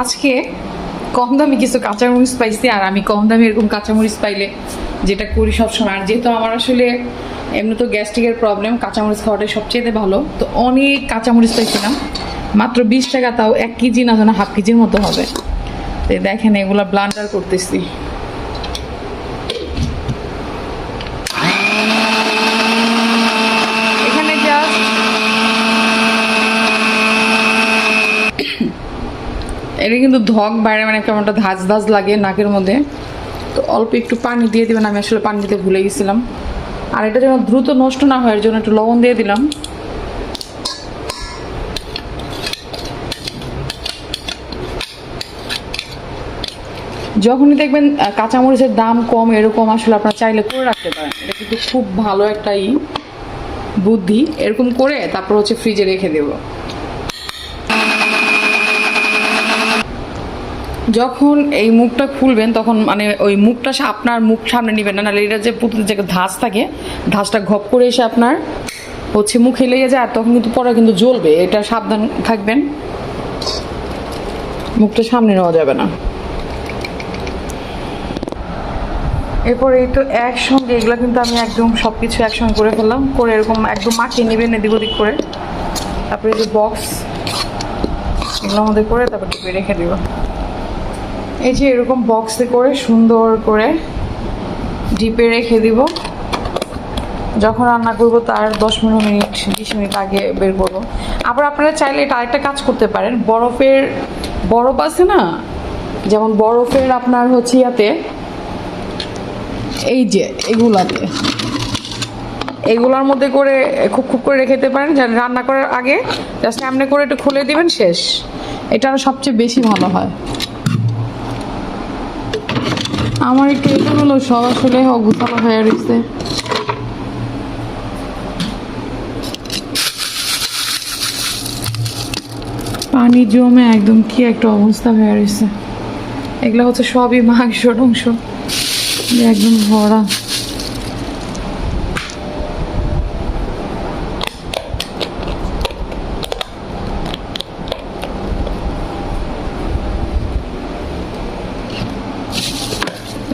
আজকে কম দামি কিছু কাঁচামরিচ পাইছি আর আমি কম দামি এরকম কাঁচামরিচ পাইলে যেটা করি সবসময়। আর যেহেতু আমার আসলে এমনি তো গ্যাস্ট্রিকের প্রবলেম কাঁচামরিচ খাওয়াটাই সবচেয়ে ভালো। তো অনেক কাঁচামরিচ পাইছিলাম, মাত্র বিশ টাকা তাও এক কেজি না যেন হাফ কেজির মতো হবে। তো দেখেন এগুলা ব্লান্ডার করতেছি। এখানে জাস্ট এটা কিন্তু ধক বাইরে মানে কেমন একটা ধাজ ধাজ লাগে নাকের মধ্যে। তো অল্প একটু পানি দিয়ে দিবেন, আমি আসলে পানি দিতে ভুলে গেছিলাম। আর এটা যেন দ্রুত নষ্ট না হয়, এর জন্য একটু লবণ দিয়ে দিলাম। যখনই দেখবেন কাঁচামরিচের দাম কম, এরকম আসলে আপনারা চাইলে করে রাখতে পারেন। এটা কিন্তু খুব ভালো একটা ই, বুদ্ধি। এরকম করে তারপর হচ্ছে ফ্রিজে রেখে দেবো। যখন এই মুখটা খুলবেন, তখন মানে ওই মুখটা সা- আপনার মুখ সামনে নেবেন না, নাহলে এটা যে পুতুলের যে ধাঁচ থাকে, ধাঁচটা ঘপ করে এসে আপনার হচ্ছে মুখে লেগে যায় তখন কিন্তু পরে কিন্তু জ্বলবে। এটা সাবধান থাকবেন। মুখটা সামনে নেওয়া যাবে না। এরপর এই তো একসঙ্গে, এগুলো কিন্তু আমি একদম সব কিছু একসঙ্গে করে ফেললাম। করে এরকম একদম মাখিয়ে নেবেন এদিক ওদিক করে। তারপরে এই যে বক্স এগুলো আমাদের করে, তারপর টিপে রেখে দিব। এই যে এরকম বক্সে করে সুন্দর করে ডিপে রেখে দিব। যখন রান্না করব তার দশ পনেরো মিনিট, বিশ মিনিট আগে বের করব। আবার আপনারা চাইলে এটা আরেকটা কাজ করতে পারেন। বরফের, বরফ আছে না? যেমন বরফের আপনার হচ্ছে ইয়াতে, এই যে এগুলাতে। এগুলোর মধ্যে করে খুব খুব করে রেখে দিতে পারেন। রান্না করার আগে, জাস্ট এমনি করে একটু খুলে দিবেন, শেষ। এটা সবচেয়ে বেশি ভালো হয়। আমার একটু এটা হলো সব আসলে অগুছালো হয়ে রয়েছে। পানি জমে একদম কি একটা অবস্থা হয়ে রয়েছে। এগুলো হচ্ছে সবই মাংস টংস একদম ভরা।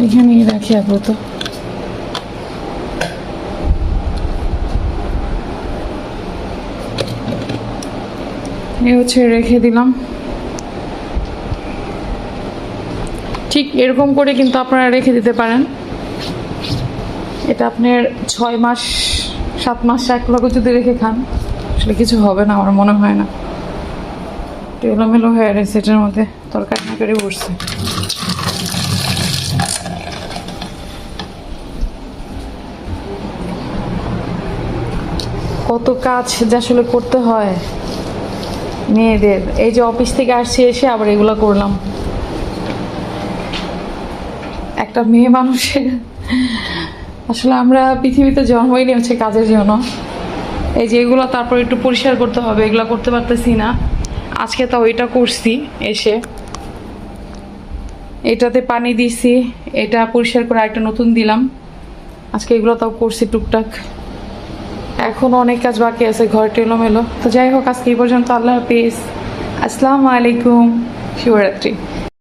এখানেই রাখি আপাতত। এ হচ্ছে রেখে দিলাম। ঠিক এরকম করে কিন্তু আপনারা রেখে দিতে পারেন। এটা আপনার ছয় মাস, সাত মাস, এক লক্ষ যদি রেখে খান, আসলে কিছু হবে না, আমার মনে হয় না। এলোমেলো হয়ে রয়েছে এটার মধ্যে, তরকারি না করে বসছে। কত কাজ যে আসলে করতে হয় মেয়েদের। এই যে অফিস থেকে আসছি, এসে আবার এগুলো করলাম। একটা মেয়ে মানুষের। আসলে আমরা পৃথিবীতে জন্মই নিয়ে হচ্ছে কাজের জন্য। এই যে এগুলো তারপর একটু পরিষ্কার করতে হবে, এগুলো করতে পারতেছি না। আজকে তাও এটা করছি এসে। এটাতে পানি দিছি, এটা পরিষ্কার করে একটা নতুন দিলাম। আজকে এগুলো তাও করছি টুকটাক। এখনও অনেক কাজ বাকি আছে ঘর টেলোমেলো তো যাই হোক, আজকে এই পর্যন্ত আল্লাহ হাফিজ। আসসালামু আলাইকুম। শিবরাত্রি